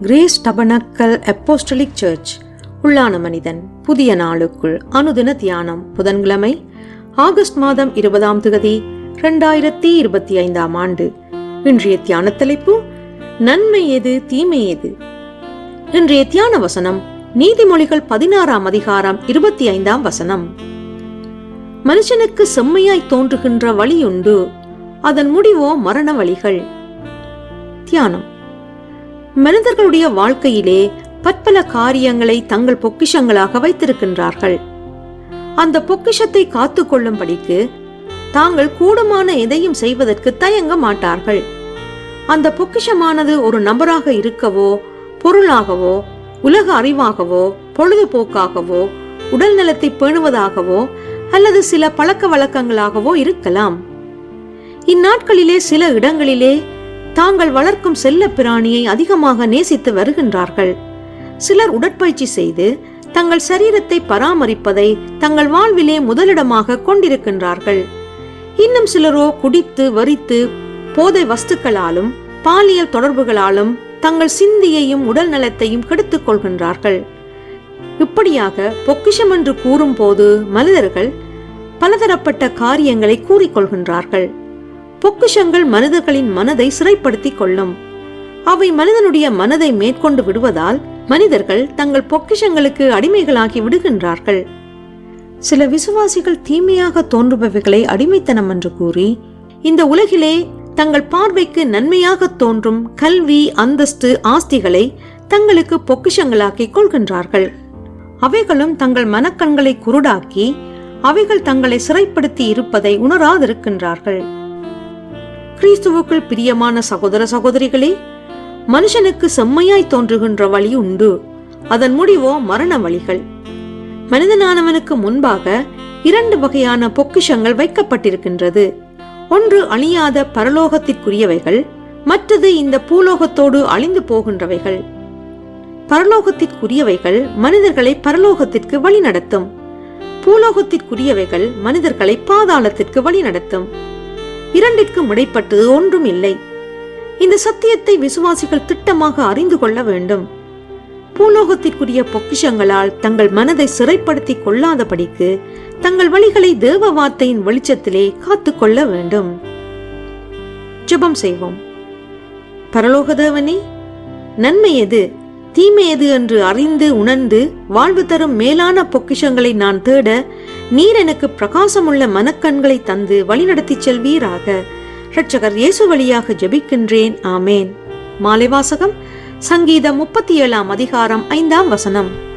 Grace tabernacle apostolic search. உள்ளான மனிதன் புதிய நாளுக்குள் அனுதின தியானம் புதன்கிழமை ஆகஸ்ட் மாதம் இருபதாம் திகதி இரண்டாயிரத்தி இருபத்தி ஐந்தாம் ஆண்டு. இன்றைய தியான தலைப்பு நன்மை எது தீமை எது இன்றைய தியான வசனம் நீதிமொழிகள் பதினாறாம் அதிகாரம் இருபத்தி ஐந்தாம் வசனம். மனுஷனுக்கு செம்மையாய் தோன்றுகின்ற வழியுண்டு அதன் முடிவோ மரண வழிகள். தியானம். மனிதர்களுடைய வாழ்க்கையிலே பற்பல காரியங்களை தங்கள் பொக்கிஷங்களாக வைத்திருக்கின்றார்கள். அந்த பொக்கிஷத்தை காத்து கொள்ளும்படிக்கு தாங்கள் கூடுமான எதையும் செய்வதற்கு தயங்க மாட்டார்கள். அந்த பொக்கிஷமானது ஒரு நபராக இருக்கவோ பொருளாகவோ உலக அறிவாகவோ பொழுதுபோக்காகவோ உடல் நலத்தை பேணுவதாகவோ அல்லது சில பழக்க வழக்கங்களாகவோ இருக்கலாம். இந்நாட்களிலே சில இடங்களிலே தாங்கள் வளர்க்கும் செல்ல பிராணியை அதிகமாக நேசித்து வருகின்றார்கள். சிலர் உடற்பயிற்சி செய்து தங்கள் சரீரத்தை பராமரிப்பதை தங்கள் வாழ்விலே முதலிடமாக கொண்டிருக்கின்றார்கள். இன்னும் சிலரோ குடித்து வரித்து போதை வஸ்துக்களாலும் பாலியல் தொடர்புகளாலும் தங்கள் சிந்தியையும் உடல் நலத்தையும் கெடுத்துக் கொள்கின்றார்கள். இப்படியாக பொக்கிஷம் என்று கூறும்போது மனிதர்கள் பலதரப்பட்ட காரியங்களை கூறிக்கொள்கின்றார்கள் பொக்கிஷங்கள் மனிதர்களின் மனதை சிறைப்படுத்திக் கொள்ளும். அவை மனிதனுடைய மனதை மேற்கொண்டு விடுவதால் மனிதர்கள் தங்கள் பொக்கிஷங்களுக்கு அடிமைகளாகி விடுகின்றார்கள். சில விசுவாசிகள் தீமையாக தோன்றுபவைகளை அடிமைத்தனம் என்று கூறி இந்த உலகிலே தங்கள் பார்வைக்கு நன்மையாக தோன்றும் கல்வி அந்தஸ்து ஆஸ்திகளை தங்களுக்கு பொக்கிஷங்களாக்கிக் கொள்கின்றார்கள். அவைகளும் தங்கள் மனக்கண்களை குருடாக்கி அவைகள் தங்களை சிறைப்படுத்தி இருப்பதை உணராதிருக்கின்றார்கள். கிறிஸ்துவுக்குள் பிரியமான சகோதர சகோதரிகளே மனுஷனுக்கு செம்மையாய் தோன்றுகின்ற வழி உண்டு. அதன் முடிவோ மரண வழிகள். மனிதனானவனுக்கு முன்பாக இரண்டு வகையான பொக்கிஷங்கள் வைக்கப்பட்டிருக்கின்றது. ஒன்று அழியாத பரலோகத்திற்குரியவைகள் மற்றது இந்த பூலோகத்தோடு அழிந்து போகின்றவைகள். பரலோகத்திற்குரியவைகள் மனிதர்களை பரலோகத்திற்கு வழிநடத்தும். பூலோகத்திற்குரியவைகள் மனிதர்களை பாதாளத்திற்கு வழிநடத்தும். இரண்டிற்கும் இடைப்பட்டது ஒன்றும் இல்லை. இந்த சத்தியத்தை விசுவாசிகள் திட்டமாக அறிந்து கொள்ள வேண்டும். பூலோகத்திற்குரிய பொக்கிஷங்களால் தங்கள் மனதை சிறைப்படுத்தி கொள்ளாதபடிக்கு தங்கள் வழிகளை தேவ வார்த்தையின் வெளிச்சத்திலே காத்து கொள்ள வேண்டும். ஜெபம் செய்வோம். பரலோக தேவனே நன்மை எது? தீமை எது என்று அறிந்து உணர்ந்து வாழ்வு தரும் மேலான பொக்கிஷங்களை நான் தேட நீர் எனக்கு பிரகாசமுள்ள மனக்கண்களை தந்து வழிநடத்தி செல்வீராக. ரட்சகர் இயேசு வழியாக ஜெபிக்கின்றேன். ஆமேன். மாலை வாசகம் சங்கீதம் முப்பத்தி ஏழாம் அதிகாரம் ஐந்தாம் வசனம்.